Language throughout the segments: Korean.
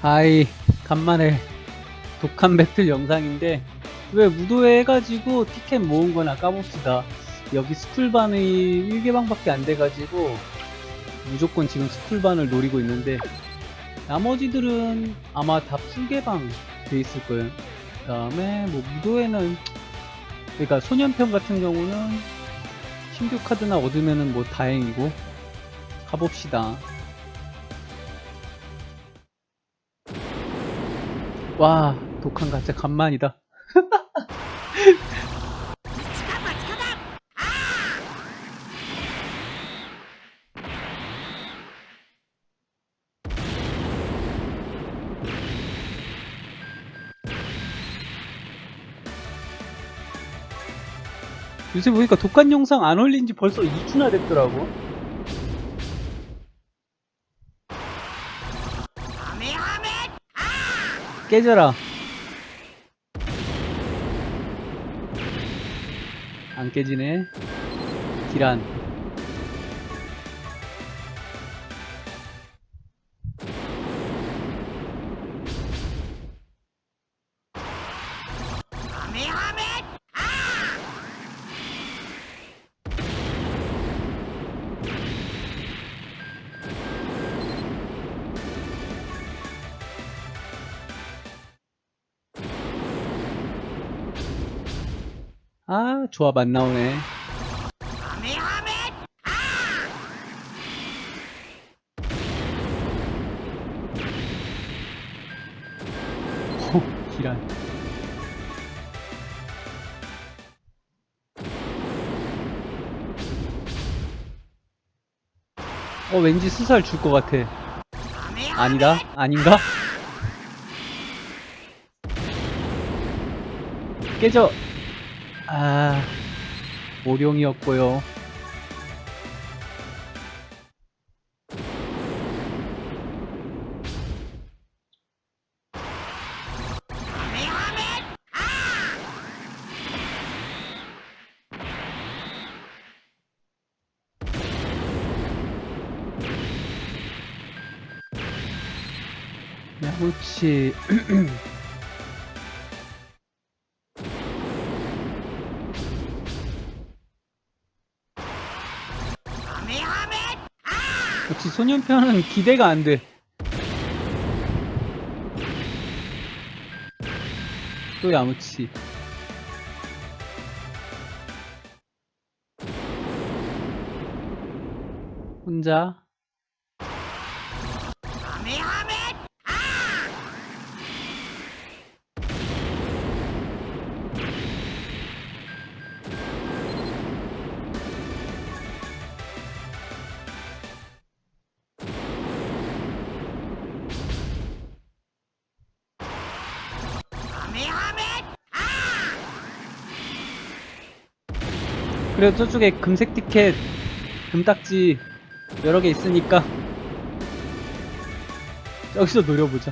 아이 간만에 독한 배틀 영상인데 왜 무도회 해가지고 티켓 모은 거나 까봅시다. 여기 스쿨반이 1개방밖에 안 돼가지고 무조건 지금 스쿨반을 노리고 있는데 나머지들은 아마 다 풀개방 돼 있을 거예요. 그 다음에 뭐 무도회는 그러니까 소년편 같은 경우는 신규 카드나 얻으면은 뭐 다행이고 가봅시다 와 독한 가짜 간만이다. 요새 보니까 독한 영상 안 올린 지 벌써 2주나 됐더라고 깨져라. 안 깨지네. 기란 아 조합 안 나오네. 호 기란 어 왠지 수살 줄 것 같아. 아니다? 아닌가? 깨져 아 오룡이었고요. 야무치 소년편은 기대가 안 돼. 또 야무치. 혼자. 그래도 저쪽에 금색 티켓, 금딱지 여러 개 있으니까 여기서 노려보자.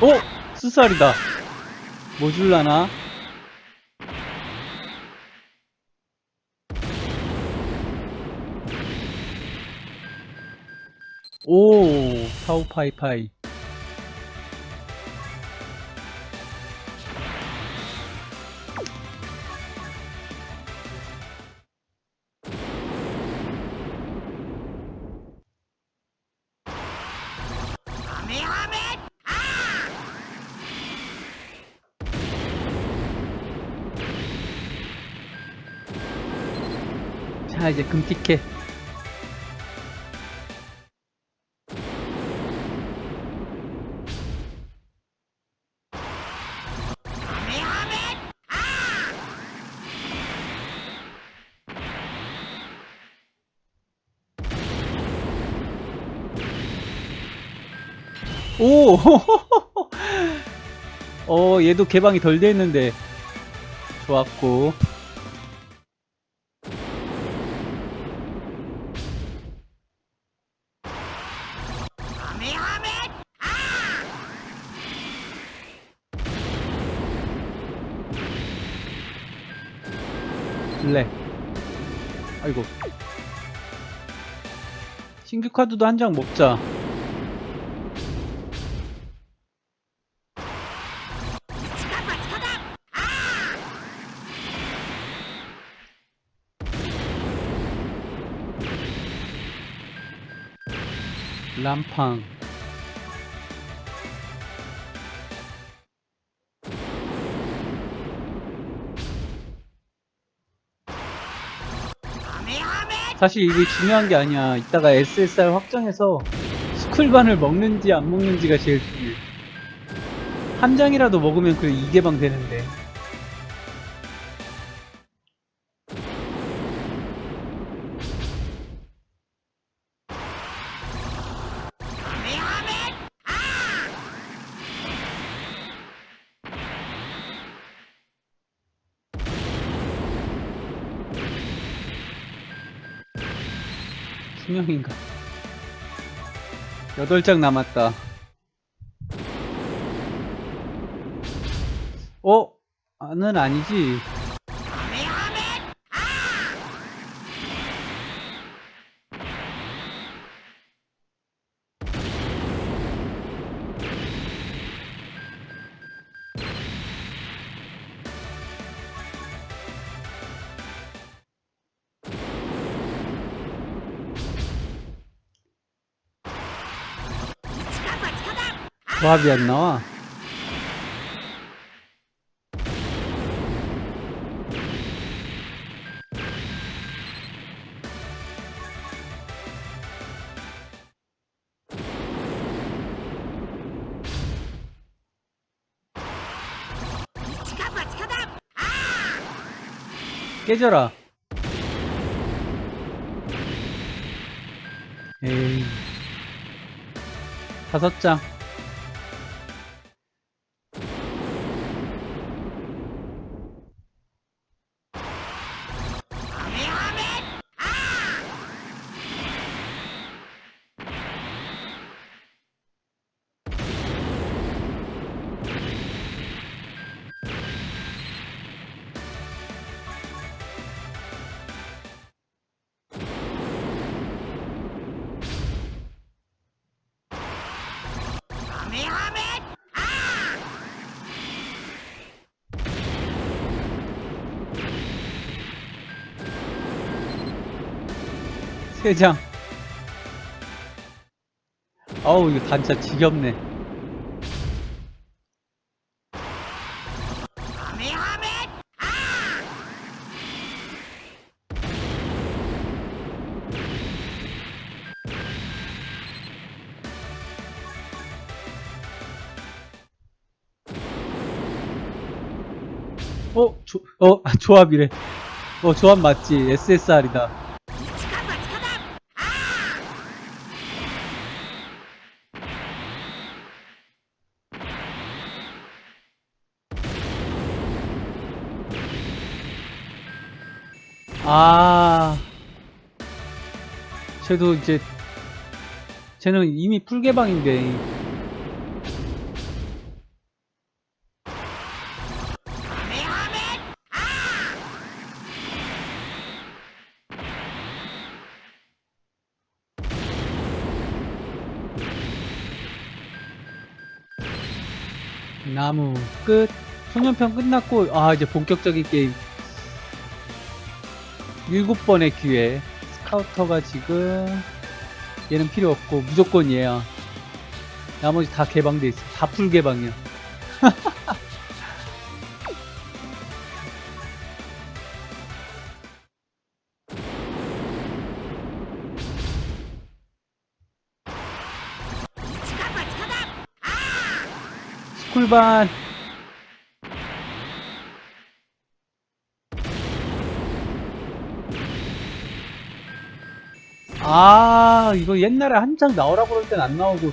오! 수살이다. 뭐 줄라나? 오, 타오파이파이. 자, 이제 금티켓. 오! 어, 얘도 개방이 덜 돼 있는데. 좋았고. 블랙. 아이고. 신규 카드도 한 장 먹자. 람팡. 사실 이게 중요한 게 아니야. 이따가 SSR 확정해서 스쿨반을 먹는지 안 먹는지가 제일 중요해. 한 장이라도 먹으면 그 2개방 되는데. 수명인가? 8장 남았다. 어? 아는 아니지. 조합이 안 나와. 깨져라. 에이. 다섯 장. 세 장. 아우, 이거 단자 지겹네. 어, 조, 어, 아, 조합이래. 어, 조합 맞지. SSR이다. 아, 쟤도 이제, 쟤는 이미 풀개방인데, 나무 끝. 소년편 끝났고, 아, 이제 본격적인 게임. 일곱 번의 기회. 스카우터가 지금, 얘는 필요 없고, 무조건 얘야. 나머지 다 개방돼 있어. 다 풀 개방이야. 스쿨반. 아, 이거 옛날에 한창 나오라고 그럴 땐 안 나오고.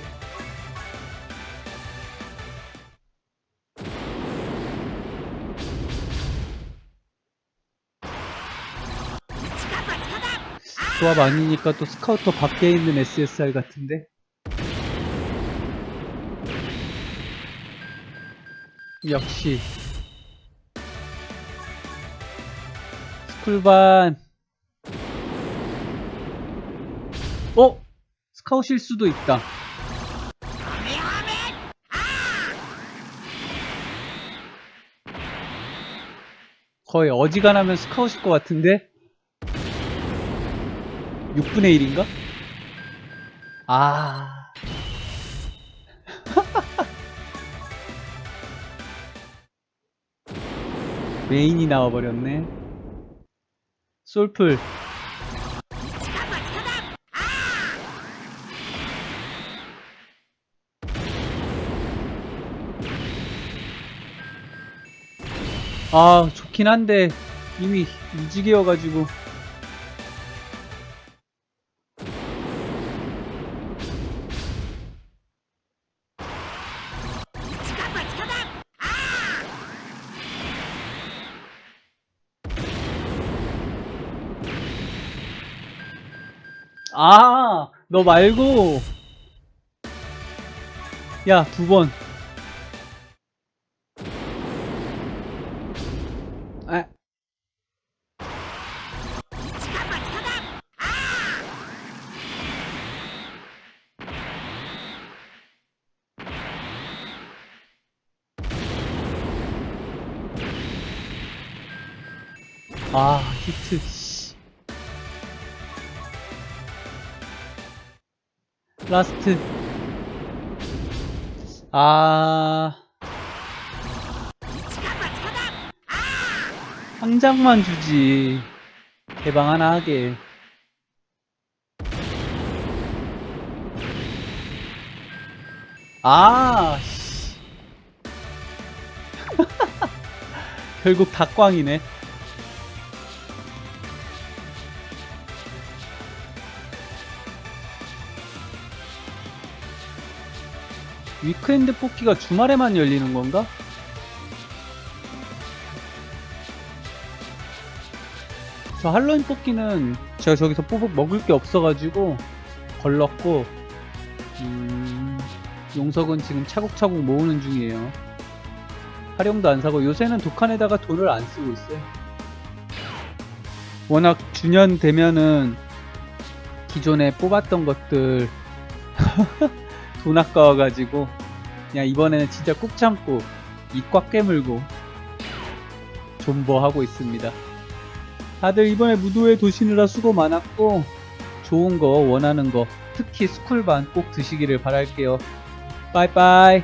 조합 아니니까 또 스카우터 밖에 있는 SSR 같은데? 역시 스쿨반 어? 스카웃일 수도 있다. 거의 어지간하면 스카웃일 것 같은데? 6분의 1인가? 아. 메인이 나와버렸네. 솔풀. 아, 좋긴 한데, 이미 무지개여가지고. 아, 너 말고. 야, 두 번. 아, 히트. 씨. 라스트. 아. 한 장만 주지. 개방 하나 하게. 아, 씨. 결국 닭광이네. 위크엔드 뽑기가 주말에만 열리는 건가? 저 할로윈 뽑기는 제가 저기서 뽑 먹을 게 없어가지고 걸렀고 음, 용석은 지금 차곡차곡 모으는 중이에요. 활용도 안 사고 요새는 독한에다가 돈을 안 쓰고 있어요. 워낙 주년 되면은 기존에 뽑았던 것들 돈 아까워가지고 그냥 이번에는 진짜 꾹 참고 입 꽉 깨물고 존버하고 있습니다. 다들 이번에 무도회 도시느라 수고 많았고 좋은 거 원하는 거 특히 스쿨반 꼭 드시기를 바랄게요. 빠이빠이